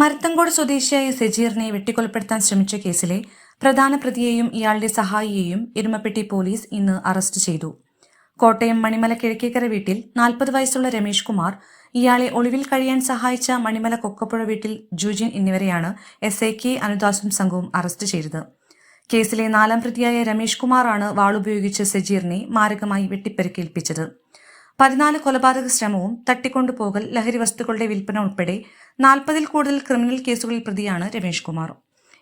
മരത്തങ്കോട് സ്വദേശിയായ സജീറിനെ വെട്ടിക്കൊലപ്പെടുത്താൻ ശ്രമിച്ച കേസിലെ പ്രധാന പ്രതിയെയും ഇയാളുടെ സഹായിയെയും എരുമപ്പെട്ടി പോലീസ് ഇന്ന് അറസ്റ്റ് ചെയ്തു. കോട്ടയം മണിമല കിഴക്കേക്കര വീട്ടിൽ നാൽപ്പത് വയസ്സുള്ള രമേഷ് കുമാർ ഇയാളെ ഒളിവിൽ കഴിയാൻ സഹായിച്ച മണിമല കൊക്കപ്പുഴ വീട്ടിൽ ജൂജിൻ എന്നിവരെയാണ് എസ് ഐ കെ അനുദാസും സംഘവും അറസ്റ്റ് ചെയ്തത്. കേസിലെ നാലാം പ്രതിയായ രമേഷ് കുമാറാണ് വാളുപയോഗിച്ച് സജീറിനെ മാരകമായി വെട്ടിപ്പരിക്കേൽപ്പിച്ചത്. പതിനാല് കൊലപാതക ശ്രമവും തട്ടിക്കൊണ്ടുപോകൽ ലഹരി വസ്തുക്കളുടെ വിൽപ്പന ഉൾപ്പെടെ നാൽപ്പതിൽ കൂടുതൽ ക്രിമിനൽ കേസുകളിൽ പ്രതിയാണ് രമേഷ് കുമാർ.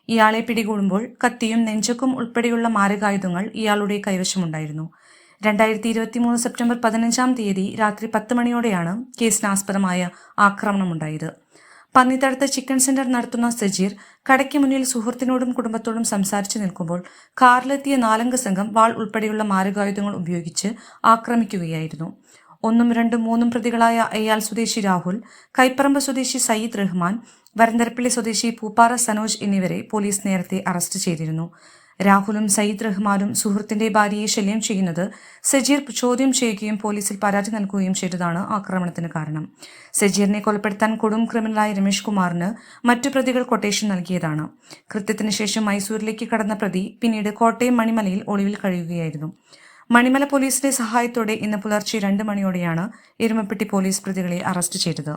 ഇയാളെ പിടികൂടുമ്പോൾ കത്തിയും നെഞ്ചക്കും ഉൾപ്പെടെയുള്ള മാരകായുധങ്ങൾ ഇയാളുടെ കൈവശമുണ്ടായിരുന്നു. രണ്ടായിരത്തി ഇരുപത്തി മൂന്ന് സെപ്റ്റംബർ പതിനഞ്ചാം തീയതി രാത്രി പത്ത് മണിയോടെയാണ് കേസിനാസ്പദമായ ആക്രമണമുണ്ടായത്. പന്നിത്തടത്ത് ചിക്കൻ സെന്റർ നടത്തുന്ന സജീർ കടയ്ക്ക് മുന്നിൽ സുഹൃത്തിനോടും കുടുംബത്തോടും സംസാരിച്ചു നിൽക്കുമ്പോൾ കാറിലെത്തിയ നാലംഗ സംഘം വാൾ ഉൾപ്പെടെയുള്ള മാരകായുധങ്ങൾ ഉപയോഗിച്ച് ആക്രമിക്കുകയായിരുന്നു. ഒന്നും രണ്ടും മൂന്നും പ്രതികളായ അയ്യാൽ സ്വദേശി രാഹുൽ കൈപ്പറമ്പ് സ്വദേശി സയ്യിദ് റഹ്മാൻ വരന്തരപ്പള്ളി സ്വദേശി പൂപ്പാറ സനോജ് എന്നിവരെ പോലീസ് നേരത്തെ അറസ്റ്റ് ചെയ്തിരുന്നു. രാഹുലും സയ്യിദ് റഹ്മാനും സുഹൃത്തിന്റെ ഭാര്യയെ ശല്യം ചെയ്യുന്നത് സജീർ ചോദ്യം ചെയ്യുകയും പോലീസിൽ പരാതി നൽകുകയും ചെയ്തതാണ് ആക്രമണത്തിന് കാരണം. സജീറിനെ കൊലപ്പെടുത്താൻ കൊടും ക്രിമിനലായ രമേഷ് കുമാറിന് മറ്റു പ്രതികൾ കൊട്ടേഷൻ നൽകിയതാണ്. കൃത്യത്തിന് ശേഷം മൈസൂരിലേക്ക് കടന്ന പ്രതി പിന്നീട് കോട്ടയം മണിമലയിൽ ഒളിവിൽ കഴിയുകയായിരുന്നു. മണിമല പോലീസിന്റെ സഹായത്തോടെ ഇന്ന് പുലർച്ചെ രണ്ട് മണിയോടെയാണ് എരുമപ്പെട്ടി പോലീസ് പ്രതികളെ അറസ്റ്റ് ചെയ്തത്